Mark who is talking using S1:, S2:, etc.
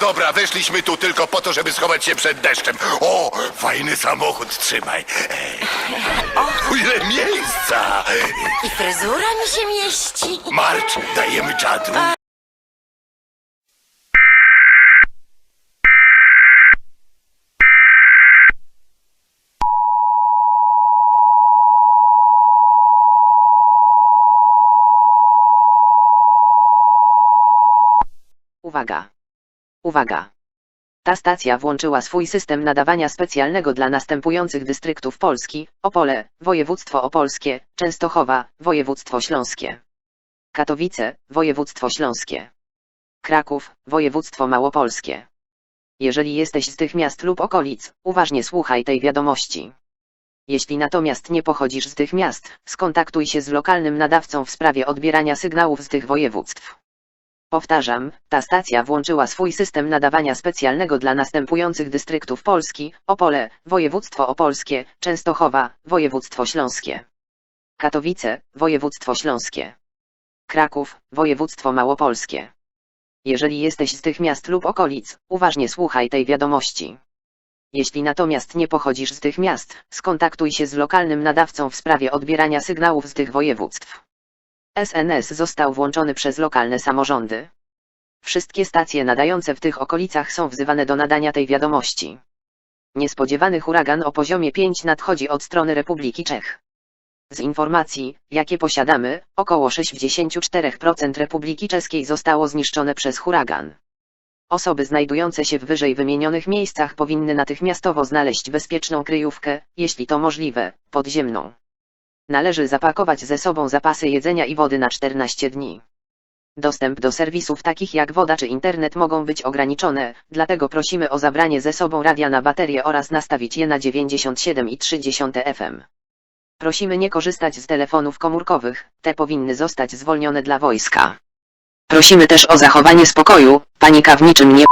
S1: dobra, weszliśmy tu tylko po to, żeby schować się przed deszczem. O, fajny samochód, trzymaj. O, ile miejsca!
S2: I fryzura mi się mieści.
S1: Marcz, dajemy czadu.
S3: Uwaga! Uwaga! Ta stacja włączyła swój system nadawania specjalnego dla następujących dystryktów Polski: Opole, województwo opolskie, Częstochowa, województwo śląskie. Katowice, województwo śląskie. Kraków, województwo małopolskie. Jeżeli jesteś z tych miast lub okolic, uważnie słuchaj tej wiadomości. Jeśli natomiast nie pochodzisz z tych miast, skontaktuj się z lokalnym nadawcą w sprawie odbierania sygnałów z tych województw. Powtarzam, ta stacja włączyła swój system nadawania specjalnego dla następujących dystryktów Polski: Opole, województwo opolskie, Częstochowa, województwo śląskie. Katowice, województwo śląskie. Kraków, województwo małopolskie. Jeżeli jesteś z tych miast lub okolic, uważnie słuchaj tej wiadomości. Jeśli natomiast nie pochodzisz z tych miast, skontaktuj się z lokalnym nadawcą w sprawie odbierania sygnałów z tych województw. SNS został włączony przez lokalne samorządy. Wszystkie stacje nadające w tych okolicach są wzywane do nadania tej wiadomości. Niespodziewany huragan o poziomie 5 nadchodzi od strony Republiki Czech. Z informacji, jakie posiadamy, około 64% Republiki Czeskiej zostało zniszczone przez huragan. Osoby znajdujące się w wyżej wymienionych miejscach powinny natychmiastowo znaleźć bezpieczną kryjówkę, jeśli to możliwe, podziemną. Należy zapakować ze sobą zapasy jedzenia i wody na 14 dni. Dostęp do serwisów takich jak woda czy internet mogą być ograniczone, dlatego prosimy o zabranie ze sobą radia na baterię oraz nastawić je na 97,3 FM. Prosimy nie korzystać z telefonów komórkowych, te powinny zostać zwolnione dla wojska. Prosimy też o zachowanie spokoju, panika w niczym nie